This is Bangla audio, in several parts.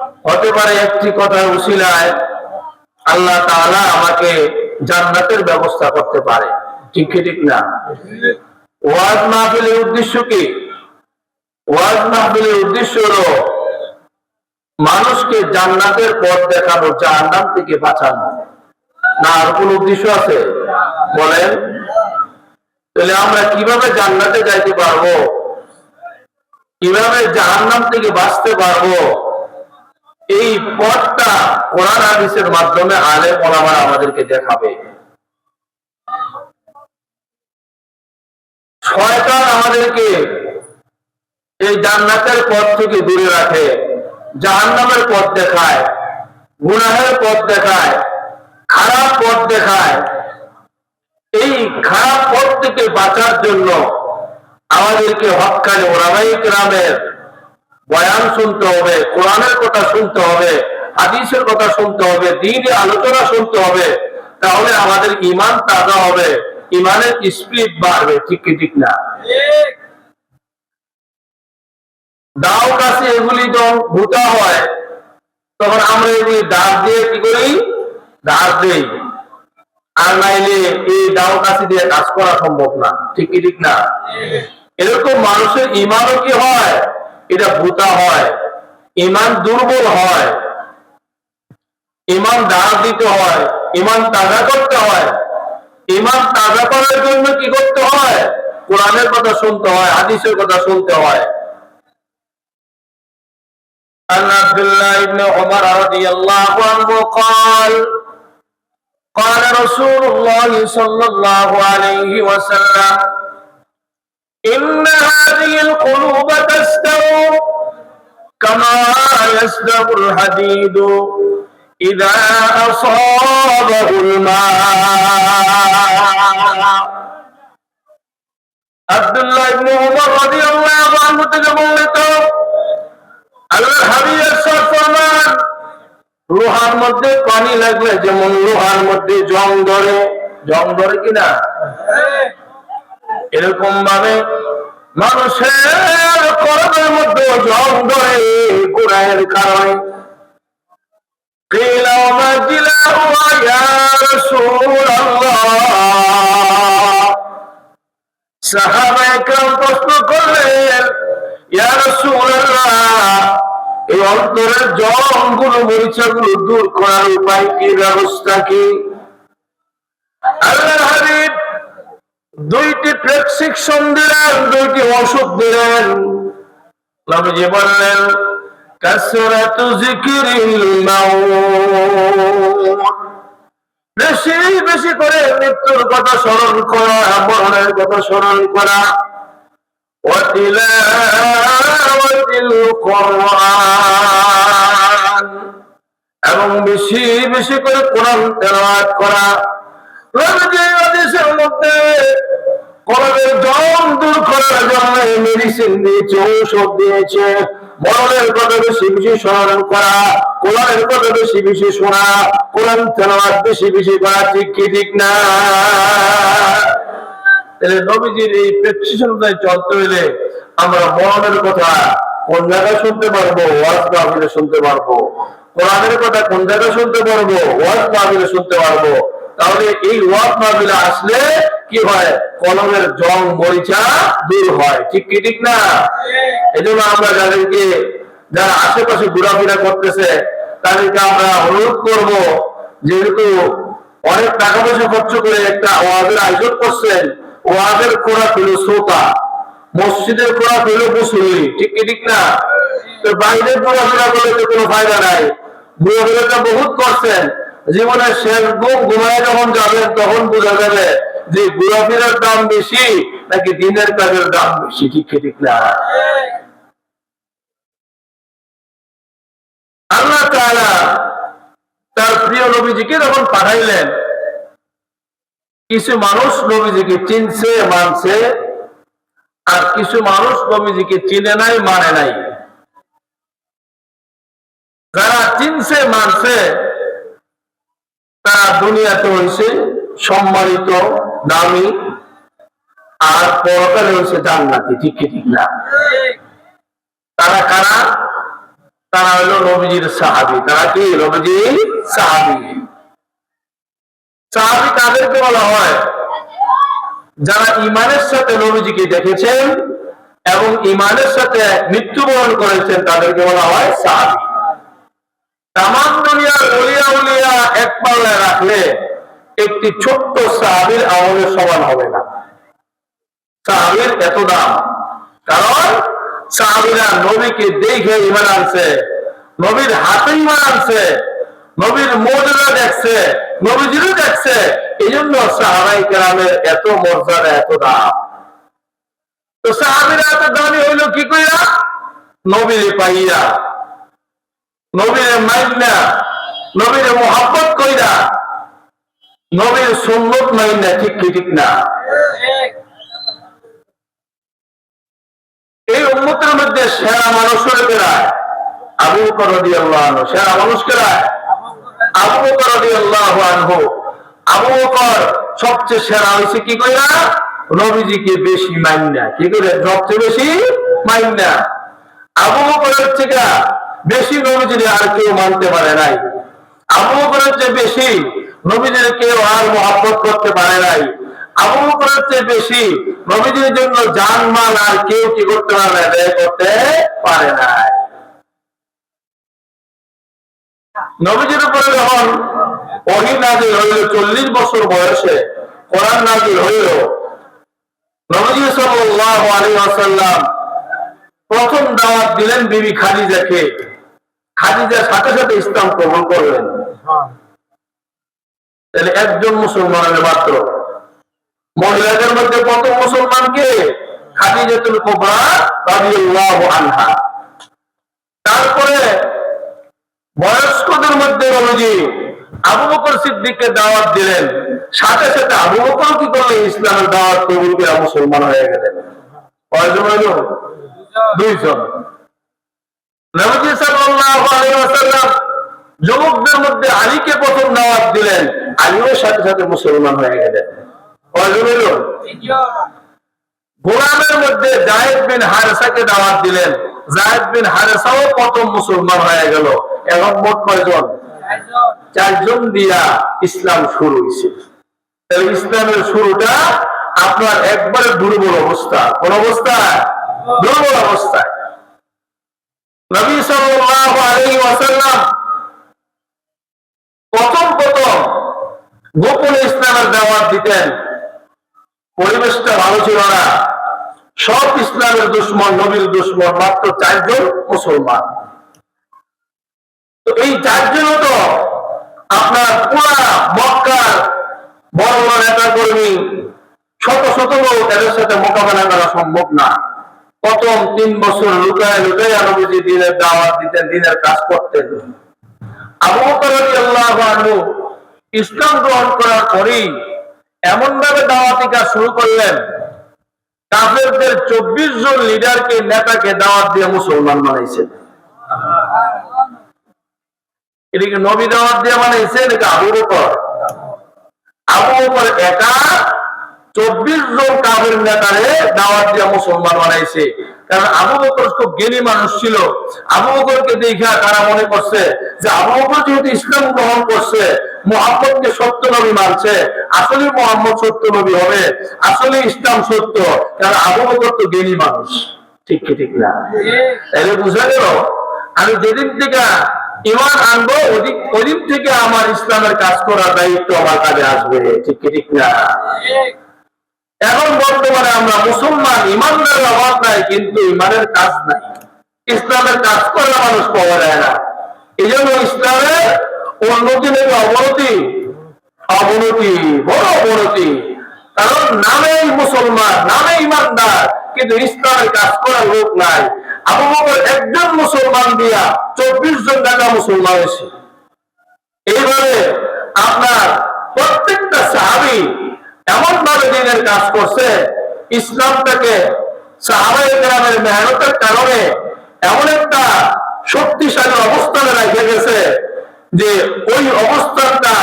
হতে পারে একটি কথার উশিলায় আল্লাহ তাআলা আমাকে জান্নাতের ব্যবস্থা করতে পারে। ঠিক ঠিক না? ওয়াজ মাহফিলের উদ্দেশ্য কি? ওয়াজ মাহফিলের উদ্দেশ্য হলো মানুষকে জান্নাতের পথ দেখানো, জাহান্নাম থেকে বাঁচানো। না, আর কোন উদ্দেশ্য আছে? বলেন। তাহলে আমরা কীভাবে জান্নাতে যাইতে পারব? কীভাবে জাহান্নাম থেকে বাঁচতে পারব? এই পথটা কোরআন হাদিসের মাধ্যমে আলে ওলামারা আমাদেরকে দেখাবে। শয়তান আমাদেরকে এই জান্নাতের পথ থেকে দূরে রাখে, জাহান্নামের পথ দেখায়, গুনাহের পথ দেখায়, খারাপ পথ দেখায়। এই খারাপ পথ থেকে বাঁচার জন্য আমাদেরকে হকানি ওরামাই গ্রামের বয়ান শুনতে হবে, কোরআনের কথা শুনতে হবে, হাদিসের কথা শুনতে হবে, দিনের আলোচনা শুনতে হবে, তাহলে আমাদের ইমান তাজা হবে ইমানের স্পিড বাড়বে, ঠিক কি ঠিক না? দাও কাছে এগুলি যখন ভূতা হয়, তখন আমরা এগুলি দাঁত দিয়ে কি করি? দাঁত দেই। আর নাইলে এই দাও কাছে দিয়ে কাজ করা সম্ভব না, ঠিক কি ঠিক না? এরকম মানুষের ইমানও কি হয়? এটা ভূতা হয় ইমান দুর্বল হয় ইমান দাঁড় দিতে হয় ইমান তাজা করতে হয় ইমান তাজা করার জন্য কি করতে হয় কোরআনের কথা শুনতে হয় হাদিসের কথা শুনতে হয় عن عبد الله بن عمر رضي الله عنه قال قال رسول الله صلى الله عليه وسلم إن هذه القلوب تستوي كما يسدغ الحديد إذا أصابه الماء عبد الله بن عمر رضي الله عنه تجمعت আল্লাহ হাবিবের সব ফরমান লোহার মধ্যে পানি লাগলে যেমন লোহার মধ্যে জং ধরে জং ধরে কিনা এরকম ভাবে মানুষের করবের মধ্যে জম ধরে গুড়ায়ের কারণে প্রশ্ন করলেন এই অন্তরের জমগুলো মরিচা গুলো দূর করার উপায় কি, ব্যবস্থা কি? আল্লাহ দুইটি শিক্ষণ দিলেন দুইটি ওষুধ দিলেন নবীজি বললেন বেশি বেশি করে মৃত্যুর কথা স্মরণ করা, মরণের কথা স্মরণ করা। এবং বেশি বেশি করে কোরআন তেলাওয়াত করা। রবিজির মধ্যে কলমের জং দূর করার জন্য মেডিসিন দিয়েছে, ঔষধ দিয়েছে। মরণের কথা বেশি বেশি স্মরণ করা, কোরআনের কথা বেশি বেশি শোনা, কোরআন তেলাওয়াত বেশি বেশি করা, ঠিক কি ঠিক না? তাহলে নবীজির এই চলতে আমরা মরণের কথা কোন জায়গায় শুনতে পারব? ওয়াজ মাহফিলে শুনতে পারব। কোরআনের কথা কোন জায়গায় শুনতে পারব? ওয়াজ মাহফিলে শুনতে পারব। তাহলে এই ওয়াজ মাহফিলে আসলে কি হয়? কলমের জং মরিচা দূর হয়। ঠিক কি, ঠিক না? এই জন্য আমরা যাদেরকে, যারা আশেপাশে ঘোরাফেরা করতেছে, তাদেরকে আমরা অনুরোধ করব, যেহেতু অনেক টাকা পয়সা খরচ করে একটা ওয়াজের আয়োজন করছেন, ওয়াজের খোরাক হলো শ্রোতা, মসজিদের খোরাক হলো মুসলি ঠিক কি, ঠিক না? তো বাইরের ঘোরাফেরা করলে তো কোনো ফায়দা নাই। ঘোরাফেরাটা বহুত করছেন। জীবনের শেষ ঘুম ঘুমায় যখন যাবেন, তখন বোঝা যাবে যে ঘোরাফেরার দাম বেশি নাকি দিনের কাজের দাম বেশি? ঠিক ঠিক না। আল্লাহ তাআলা তার প্রিয় নবীজিকে যখন পাঠাইলেন কিছু মানুষ নবীজিকে চিনছে মানছে আর কিছু মানুষ নবীজিকে চিনে নাই মানে নাই। যারা চিনছে মানছে তারা দুনিয়াতে হয়েছে সম্মানিত দামি, আর পরকালে হয়েছে জান্নাতি, ঠিক কি ঠিক না? তারা কারা? তারা হলো নবীজির সাহাবি। তারা কি? নবীজির সাহাবি। সাহাবি তাদেরকে বলা হয়? যারা ইমানের সাথে নবীজিকে দেখেছেন এবং ইমানের সাথে মৃত্যুবরণ করেছেন, তাদেরকে বলা হয় সাহাবি। তামাম দুনিয়ার উলিয়া উলিয়া এক পাল্লায় রাখলে একটি ছোট্ট সাহাবির আমলের সমান হবে না। সাহাবির এত দাম। কারণ সাহাবিরা নবীকে দেখে ইমান আনছে, নবীর হাতে ইমান আনছে, নবীর মর্যাদা দেখছে, নবীজিরও দেখছে। এই জন্য সাহাবাই কেরামের এত মর্যাদা, এত দাম। তো সাহাবিরা এত দামি হইল কি কইরা? নবীরে পাইয়া, নবীরে মাইনা, নবীরে মোহাম্মত কইরা। নবীর সুন্নত মাইনা ঠিক কি ঠিক না? এই উন্মতের মধ্যে সেরা মানুষ বেড়ায় আবু রাদিয়াল্লাহু আনহু। সেরা মানুষ কেরায় আবু বকর রাদিয়াল্লাহু আনহু। আবু বকর সবচেয়ে সেরা হইছে কি কইরা? নবীজিকে বেশি মাইনা কি করে সবচেয়ে বেশি মাইনা আবু বকরের থেকে বেশি নবীজিরে আর কেউ মানতে পারে নাই। আবু বকরের চেয়ে বেশি নবীজির কেউ আর মহাব্বত করতে পারে নাই। আবু বকরের চেয়ে বেশি নবীজির জন্য জান মাল আর কেউ কি করতে পারে ব্যয় করতে পারে নাই। নবীজির উপরে যখন ওহি নাজিল হইল, চল্লিশ বছর বয়সে কোরআন নাজিল হইল, নবীজি সাল্লাল্লাহু আলাইহি ওয়াসাল্লাম প্রথম দাওয়াত দিলেন বিবি খাদিজাকে। খাদিজার সাথে সাথে ইসলাম কবুল করলেন। তাহলে একজন মুসলমানের মাত্র। মহিলাদের মধ্যে কত মুসলমানকে খাদিজাতুল কুবরা রাদিয়াল্লাহু আনহা। তারপরে বয়স্কদের মধ্যে নবীজি আবু বকর সিদ্দিককে দাওয়াত দিলেন। সাথে সাথে আবু বকর কি করলেন? ইসলামের দাওয়াত কবুল করে মুসলমান হয়ে গেলেন। কয়জন হইল? দুইজন। নবীজি সাল্লাল্লাহু আলাইহি ওয়াসাল্লাম যুবকদের মধ্যে আলীকে প্রথম দাওয়াত দিলেন। আলীও সাথে সাথে মুসলমান হয়ে গেলেন। গোলামের মধ্যে জায়েদ বিন হারেসাকে দাওয়াত দিলেন। জায়েদ বিন হারেসাও প্রথম মুসলমান হয়ে গেল। এখন মোট কয়জন? চারজন দিয়া ইসলাম শুরু হয়েছে ইসলামের শুরুটা আপনার একবারে দুর্বল অবস্থা। কোন অবস্থায়? দুর্বল অবস্থায়। নবী সাল্লাল্লাহু আলাইহি ওয়াসাল্লাম প্রথম প্রথম গোপনে ইসলামের দাওয়াত দিতেন। পরিবেশটা ভালো ছিল না। সব ইসলামের দুশ্মন, নবীর দুশ্মন, মাত্র চারজন মুসলমান। তো এই চারজনও তো আপনার পুরা মক্কার বড় বড় নেতা কর্মী শত শত এদের সাথে মোকাবেলা করা সম্ভব না। প্রথম তিন বছর লুকায় লুকায় নবীজি দিনের দাওয়াত দিতেন, দিনের কাজ করতেন। আবু আনহু ইসলাম গ্রহণ করার পরেই এমন ভাবে দাওয়াতি কাজ শুরু করলেন। কাফেরদের চব্বিশ জন লিডারকে, নেতাকে দাওয়াত দিয়ে মুসলমান বানাইছেন। এটাকে নবী দাওয়াত দিয়ে বানাইছে নাকি আবু বকর। আবু বকর একা চব্বিশ জন কাফের নেতারে দাওয়াত দিয়ে মুসলমান বানাইছে। কারণ আবু বকর খুব জ্ঞানী মানুষ ছিল। আবু বকরকে দেখা তারা মনে করছে যে আবু বকর যেহেতু ইসলাম গ্রহণ করছে, মোহাম্মদকে সত্য নবী মানছে, আসলে মোহাম্মদ সত্য নবী হবে, আসলে ইসলাম সত্য। কারণ আবু বকর তো জ্ঞানী মানুষ। ঠিক কি, ঠিক না? তাহলে বুঝা গেল? আমি যেদিন থেকে ইমান আনব ওদিক ওদিক থেকে আমার ইসলামের কাজ করার দায়িত্ব আমার কাজে আসবে। ঠিক কি, ঠিক না? এখন বর্তমানে আমরা মুসলমান, ইমানদার অভাব নাই, কিন্তু ইমানের কাজ নাই। ইসলামের কাজ করা মানুষ পাওয়া যায় না। এই জন্য ইসলামের উন্নতি নেই অবনতি। অবনতি, বড় অবনতি। কারণ নামেই মুসলমান নামে ইমানদার, কিন্তু ইসলামের কাজ করার লোক নাই। আবু বকর একজন মুসলমান দিয়া চব্বিশ জন টাকা মুসলমান হয়েছে। এইভাবে আপনার প্রত্যেকটা সাহাবি এমন ভাবে দিনের কাজ করছে, ইসলামটাকে সাহাবাই গ্রামের মেহনতের কারণে এমন একটা শক্তিশালী অবস্থানে রেখে গেছে যে ওই অবস্থানটা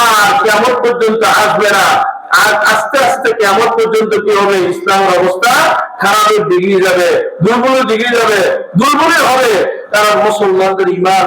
আর কেমন পর্যন্ত আসবে না। আর আস্তে আস্তে কেমন পর্যন্ত কি হবে, ইসলামের অবস্থা খারাপের ডিগ্রি যাবে, দুর্বলের দিকে যাবে, দুর্বলই হবে। কারণ মুসলমানদের ইমান